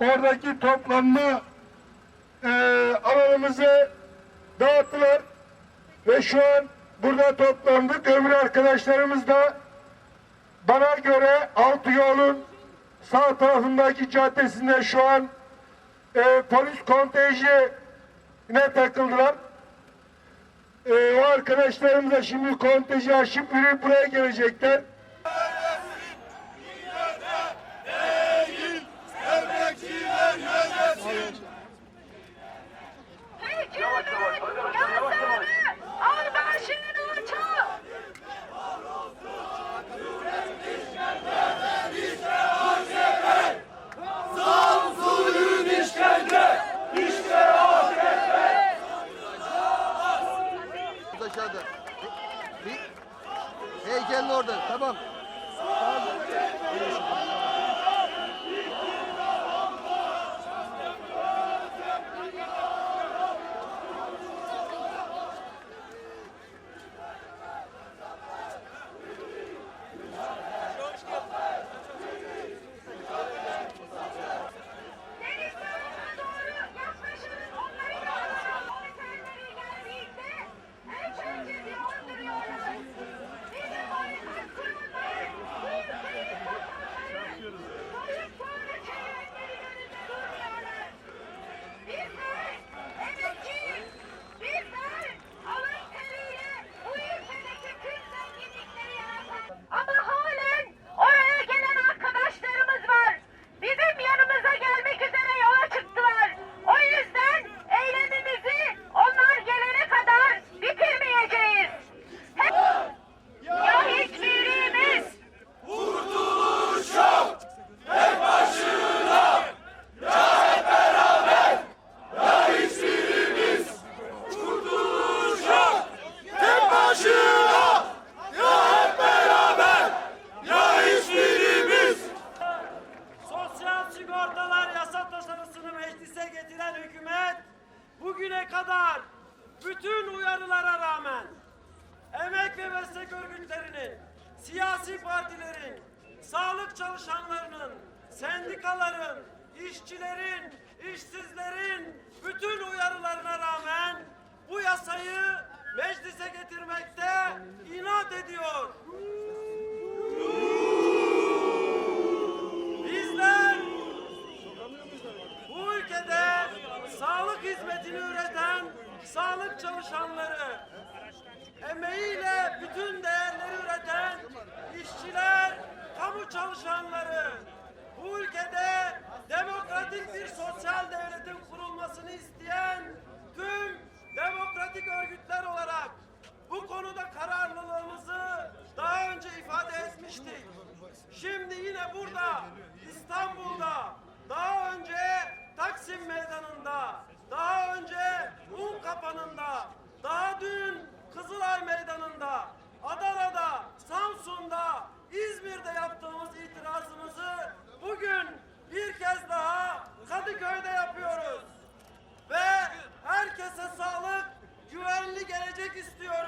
oradaki toplanma e, alanımızı dağıttılar. Ve şu an burada toplandık. Öbür arkadaşlarımız da bana göre altı yolun sağ tarafındaki caddesinde şu an e, polis kontenjine takıldılar. E, o arkadaşlarımız da şimdi kontenji aşıp yürüyüp buraya gelecekler. Bir heykelin orada. Tamam. Deniz bütün uyarılara rağmen emek ve meslek örgütlerinin, siyasi partilerin, sağlık çalışanlarının, sendikaların, işçilerin, işsizlerin bütün uyarılarına rağmen bu yasayı meclise getirmekte inat ediyor. Burada İstanbul'da daha önce Taksim Meydanı'nda daha önce Un Kapanı'nda daha dün Kızılay Meydanı'nda Adana'da Samsun'da İzmir'de yaptığımız itirazımızı bugün bir kez daha Kadıköy'de yapıyoruz ve herkese sağlık, güvenli gelecek istiyoruz.